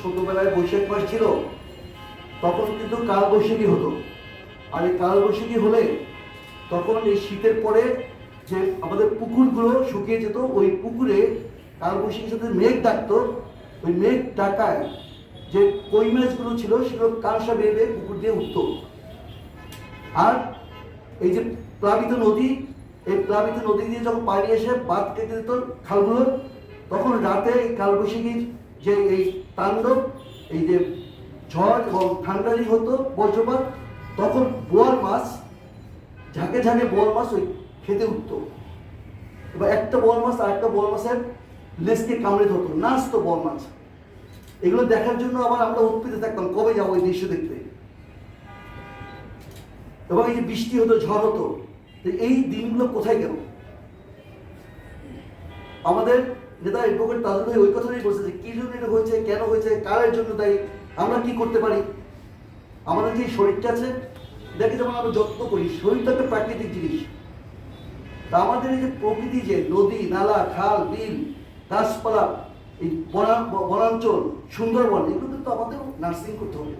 ছোটবেলায় বৈশাখ মাস ছিল, তখন কিন্তু কাল বৈশাখী হতো। আর এই কাল বৈশাখী হলে তখন এই শীতের পরে যে আমাদের পুকুরগুলো শুকিয়ে যেত, ওই পুকুরে কাল বৈশাখীর সাথে মেঘ ডাকতো। ওই মেঘ ডাকায় যে কই মাছগুলো ছিল, সেগুলো কাঁসা বেয়ে পুকুর দিয়ে উঠতো। আর এই যে প্লাবিত নদী, এই প্লাবিত নদী দিয়ে যখন পানি এসে বাঁধ কেটে দিত খালগুলোর তখন রাতে এই কালবৈশাখীর যে এই তাণ্ডব, এই যে ঝড় এবং ঠান্ডারি হতো বজ্রপাত, তখন বোয়াল মাছ, ঝাঁকে ঝাঁকে বোয়াল মাছ ওই খেতে উঠতো। এবার একটা বোয়াল মাছ আর একটা বোয়াল মাছের লেজকে কামড়ে ধরতো, নাচতো বোয়াল মাছ। এগুলো দেখার জন্য আবার আমরা উৎপিতে থাকতাম, কবে যাব এই দৃশ্য দেখতে। এবং এই যে বৃষ্টি হতো, ঝড় হতো এই দিনগুলো কোথায় গেল? আমাদের নেতা এডভোকেট তাজুল ভাই ওই কথাটাই বলছে যে কি জন্য এটা হয়েছে, কেন হয়েছে, কারের জন্য তাই আমরা কি করতে পারি? আমাদের যে শরীরটা আছে এটাকে যেমন আমরা যত্ন করি, শরীরটা একটা প্রাকৃতিক জিনিস। তা আমাদের এই যে প্রকৃতি যে নদী, নালা, খাল, বিল, গাছপালা, এই বনা- বনাঞ্চল, সুন্দরবন এগুলো কিন্তু আমাদের নার্সিং করতে হবে,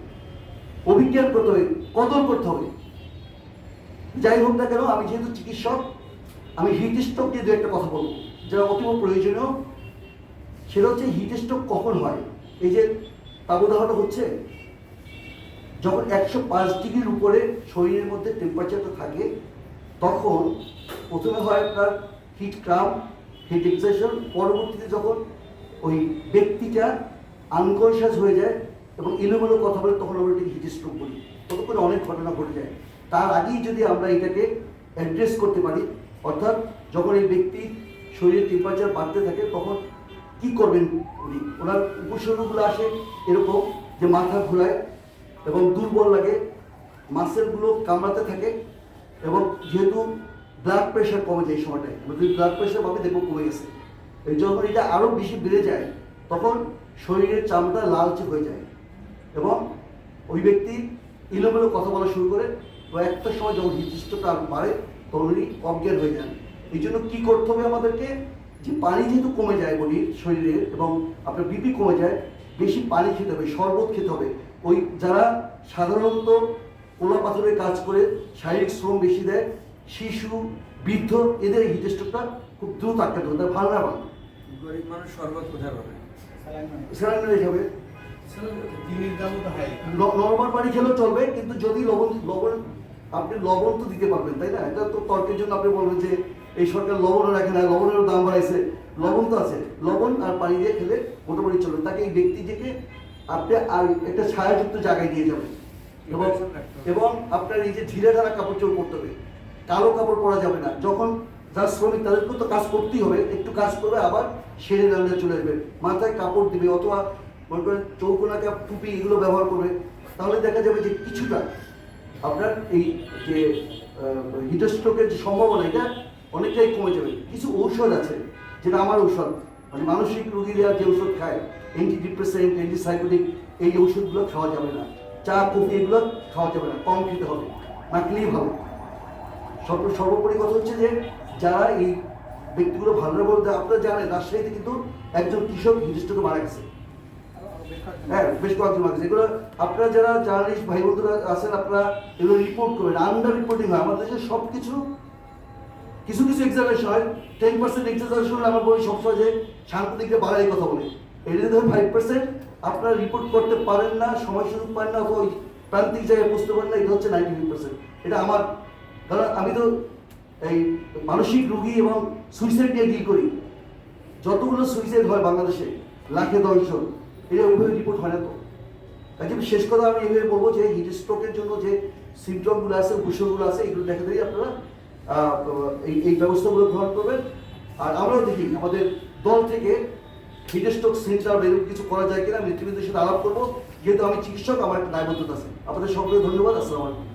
অভিজ্ঞান করতে হবে, কদর করতে হবে। যাই হোক না কেন, আমি যেহেতু চিকিৎসক, আমি নিয়ে দু একটা কথা বলব। যেটা অতীব প্রয়োজনীয়, সেটা হচ্ছে হিট স্ট্রোক কখন হয়? এই যে তাবদাহটা হচ্ছে, যখন একশো পাঁচ ডিগ্রির উপরে শরীরের মধ্যে টেম্পারেচারটা থাকে, তখন প্রথমে হয় আপনার হিট ক্রাম হিট এক্সেশন পরবর্তীতে যখন ওই ব্যক্তিটা আনকনশিয়াস হয়ে যায় এবং এলোমেলো কথা বলে, তখন আমরা এটাকে হিট স্ট্রোক বলি। ততক্ষণে অনেক ঘটনা ঘটে যায়। তার আগেই যদি আমরা এটাকে অ্যাড্রেস করতে পারি, অর্থাৎ যখন এই ব্যক্তির শরীরের টেম্পারেচার বাড়তে থাকে, তখন কি করবেন উনি? ওনার উপসর্গগুলো আসে এরকম যে মাথা ঘোরায় এবং দুর্বল লাগে মাসেলগুলো কামড়াতে থাকে এবং যেহেতু ব্লাড প্রেশার কমে যায় এই সময়টায় যদি ব্লাড প্রেশার ভাবে দেখব কমে গেছে। যখন এটা আরও বেশি বেড়ে যায়, তখন শরীরের চামড়া লালচে হয়ে যায় এবং ওই ব্যক্তি ইলোমেলো কথা বলা শুরু করে, তো একটা সময় যখন হৃদৃষ্টটা বাড়ে, তখন উনি অজ্ঞান হয়ে যান। এই জন্য কী করতে হবে আমাদেরকে? যে পানি যেহেতু কমে যায় বডির শরীরে এবং আপনার বিপি কমে যায় বেশি পানি খেতে হবে শরবত খেতে হবে। ওই যারা সাধারণত পোলা পাথরের কাজ করে শারীরিক শ্রম বেশি দেয় শিশু বৃদ্ধ এদের এই হিটস্ট্রোকটা খুব দ্রুত আটকাতে হবে তারা ভালো না পান গরিব মানুষ শরবত কোথায় পাবে? স্যালাইন তো হাই নর্মাল পানি খেলেও চলবে কিন্তু যদি লবণ লবণ আপনি লবণ তো দিতে পারবেন তাই না? এটা তো তর্কের জন্য আপনি বলবেন যে এই সরকার লবণও রাখে না লবণেরও দাম বাড়াইছে। লবণ তো আছে লবণ আর পানি দিয়ে খেলে মোটামুটি চলবে তাকে এই ব্যক্তিটিকে আপনি আর একটা ছায়াযুক্ত জায়গায় নিয়ে যাবেন। এবং এবং আপনার এই যে ঢিলে ঢালা কাপড় চোপড় করতে হবে। কালো কাপড় পরা যাবে না। যখন যার শ্রমিক তাদেরকেও তো কাজ করতেই হবে। একটু কাজ করবে আবার সেরে রান্নায় চলে আসবে। মাথায় কাপড় দিবে অথবা মনে করেন চৌকোনাকে টুপি এগুলো ব্যবহার করবে। তাহলে দেখা যাবে যে কিছুটা আপনার এই যে হিটস্ট্রোকের যে সম্ভাবনা এটা অনেকটাই কমে যাবে। কিছু ঔষধ আছে, যেটা আমার ঔষধ। মানে মানসিক রোগীরা যে ঔষধ খায় অ্যান্টি ডিপ্রেসেন্ট অ্যান্টিসাইকোটিক এই ওষুধগুলো খাওয়া যাবে না। চা, কফি এগুলো খাওয়া যাবে না, কম খেতে হবে। না খেলেই ভালো। সর্ব, সর্বোপরি কথা হচ্ছে যে, যারা এই ব্যক্তিগুলো ভালো না বলতে আপনারা জানেন, রাজশাহীতে কিন্তু একজন কৃষক হিটস্ট্রোকে মারা গেছে। হ্যাঁ বেশ কয়েকজন মারা গেছে। এগুলো আপনারা যারা জার্নালিস্ট ভাই বন্ধুরা আছেন, আপনারা এগুলো রিপোর্ট করবেন। আন্ডার রিপোর্টিং হয়। আমাদের দেশে সব কিছু কিছু কিছু এক্সামিনেশন হয় টেন পার্সেন্ট এক্সামিনেশন হলে আমরা বলি সবসময় যে সাংবাদিকরা বাড়াই কথা বলে। এটা যদি ফাইভ পার্সেন্ট আপনারা রিপোর্ট করতে পারেন না, সময় সুযোগ পান না ওই প্রান্তিক জায়গায় বুঝতে পারেন না, এটা হচ্ছে নাইনটি ফাইভ পার্সেন্ট এটা আমার কারণ আমি তো এই মানসিক রোগী এবং সুইসাইড নিয়ে ডিল করি। যতগুলো সুইসাইড হয় বাংলাদেশে, লাখে দশজন, এটা ওইভাবে রিপোর্ট হয় না তো। তাই শেষ কথা আমি এইভাবে বলব যে হিট স্ট্রোকের জন্য যে সিমটমগুলো আছে উপসর্গগুলো আছে, এগুলো দেখা দিয়ে আপনারা এই ব্যবস্থাগুলো গ্রহণ করবেন। আর আমরাও দেখি আমাদের দল থেকে হিট সেন্টার এরকম কিছু করা যায় কিনা মৃত্যুবিন্দুর সাথে আলাপ করব। যেহেতু আমি চিকিৎসক, আমার একটা দায়বদ্ধতা আছে। আপনাদের সকলে ধন্যবাদ, আসসালাম আলাইকুম।